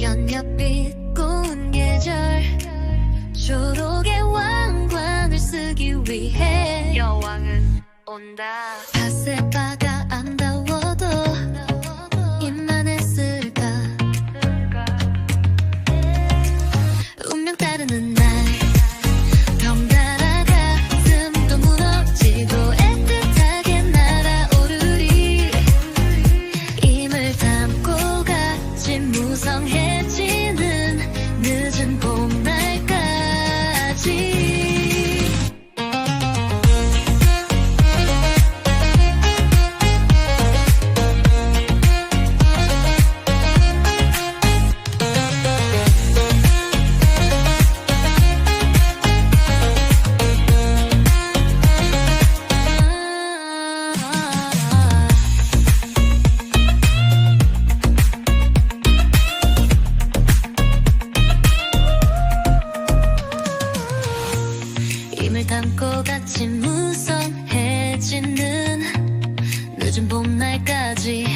연잎빛 고운 계절. 초록의 왕관을 쓰기 위해 여왕은 온다. 팥새바가 안 더워도 입만 했을까? 운명 따르는 날. 덩달아 가슴도 무너지고 애틋하게 날아오르리. 힘을 담고 같이 무성해 힘을 담고 같이 무성해지는 늦은 봄날까지